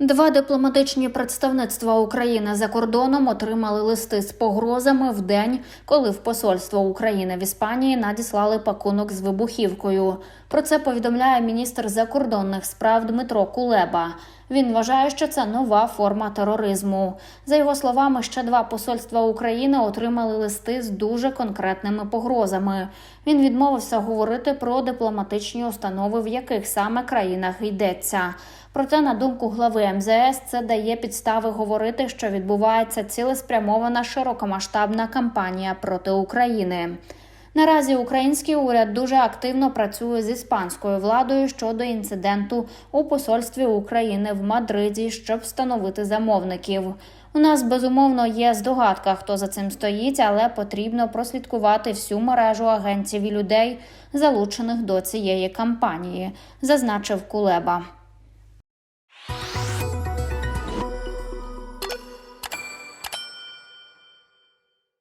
Два дипломатичні представництва України за кордоном отримали листи з погрозами в день, коли в посольство України в Іспанії надіслали пакунок з вибухівкою. Про це повідомляє міністр закордонних справ Дмитро Кулеба. Він вважає, що це нова форма тероризму. За його словами, ще два посольства України отримали листи з дуже конкретними погрозами. Він відмовився говорити про дипломатичні установи, в яких саме країнах йдеться. Проте, на думку глави МЗС, це дає підстави говорити, що відбувається цілеспрямована широкомасштабна кампанія проти України. Наразі український уряд дуже активно працює з іспанською владою щодо інциденту у посольстві України в Мадриді, щоб встановити замовників. У нас безумовно є здогадка, хто за цим стоїть, але потрібно прослідкувати всю мережу агентів і людей, залучених до цієї кампанії, зазначив Кулеба.